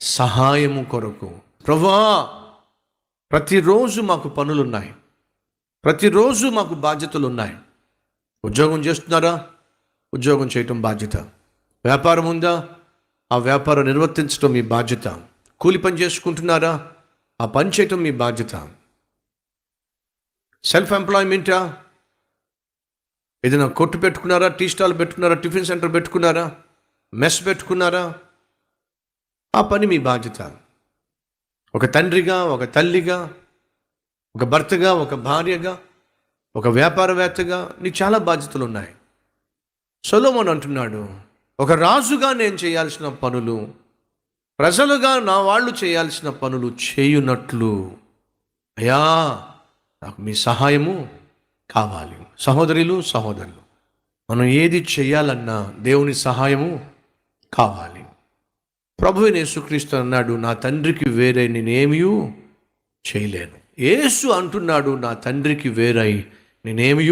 సహాయము కొరకు. ప్రభా ప్రతిరోజు మాకు పనులున్నాయి. ప్రతిరోజు మాకు బాధ్యతలు ఉన్నాయి ఉద్యోగం చేస్తున్నారా? ఉద్యోగం చేయటం బాధ్యత. వ్యాపారం ఉందా? ఆ వ్యాపారం నిర్వర్తించడం మీ బాధ్యత. కూలి పని చేసుకుంటున్నారా? ఆ పని చేయటం మీ బాధ్యత. సెల్ఫ్ ఎంప్లాయ్మెంటా ఏదైనా కొట్టు పెట్టుకున్నారా? టీ స్టాల్ పెట్టుకున్నారా? టిఫిన్ సెంటర్ పెట్టుకున్నారా? మెస్ పెట్టుకున్నారా? ఆ పని మీ బాధ్యత ఒక తండ్రిగా ఒక తల్లిగా ఒక భర్తగా ఒక భార్యగా ఒక వ్యాపారవేత్తగా నీకు చాలా బాధ్యతలు ఉన్నాయి. సొలోమన్ అంటున్నాడు ఒక రాజుగా నేను చేయాల్సిన పనులు ప్రజలుగా నా వాళ్ళు చేయాల్సిన పనులు చేయునట్లు. అయ్యా నాకు మీ సహాయము కావాలి. సహోదరులు సహోదరులు మనం ఏది చేయాలన్నా దేవుని సహాయము కావాలి. ప్రభు యేసుక్రీస్తు అన్నాడు నా తండ్రికి వేరే నేనేమీ చేయలేను. యేసు అంటున్నాడు నా తండ్రికి వేరై నేనేమీ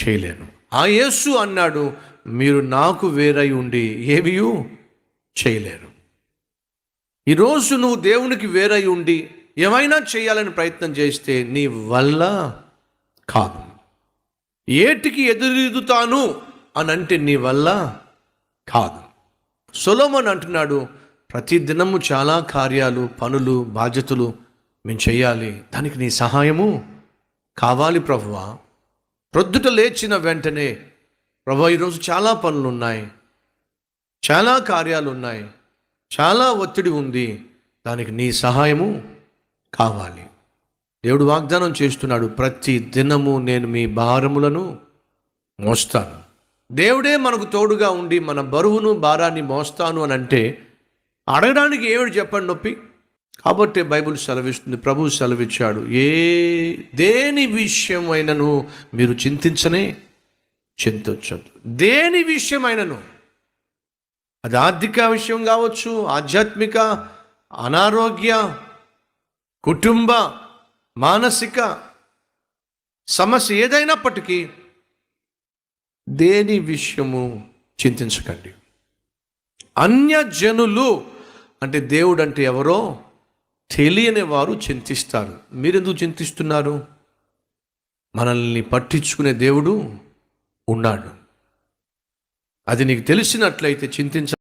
చేయలేను. ఆ యేసు అన్నాడు మీరు నాకు వేరై ఉండి ఏమీ చేయలేరు. ఈరోజు నువ్వు దేవునికి వేరై ఉండి ఏమైనా చేయాలని ప్రయత్నం చేస్తే నీ వల్ల కాదు. ఏటికి ఎదురెదుతాను అని అంటే నీ వల్ల కాదు. సొలోమన్ అంటున్నాడు ప్రతి దినము చాలా కార్యాలు పనులు బాధ్యతలు మేము చేయాలి. దానికి నీ సహాయము కావాలి ప్రభువా. ప్రొద్దుట లేచిన వెంటనే ప్రభు ఈరోజు చాలా పనులు ఉన్నాయి చాలా కార్యాలు ఉన్నాయి చాలా ఒత్తిడి ఉంది. దానికి నీ సహాయము కావాలి. దేవుడు వాగ్దానం చేస్తున్నాడు ప్రతి దినము నేను మీ భారములను మోస్తాను. దేవుడే మనకు తోడుగా ఉండి మన బరువును భారాన్ని మోస్తాను అని అంటే అడగడానికి ఏమిటి చెప్పండి నొప్పి? కాబట్టి బైబిల్ సెలవిస్తుంది ప్రభు సెలవిచ్చాడు ఏ దేని విషయమైనను మీరు చింతించనే చింతొచ్చదు దేని విషయమైనను? అది ఆర్థిక విషయం కావచ్చు ఆధ్యాత్మిక అనారోగ్య కుటుంబ మానసిక సమస్య ఏదైనప్పటికీ దేని విషయము చింతించకండి. అన్యజనులు అంటే దేవుడు అంటే ఎవరో తెలియని వారు చింతిస్తారు. మీరెందుకు చింతిస్తున్నారు? మనల్ని పట్టించుకునే దేవుడు ఉన్నాడు. అది నీకు తెలిసినట్లయితే చింతించ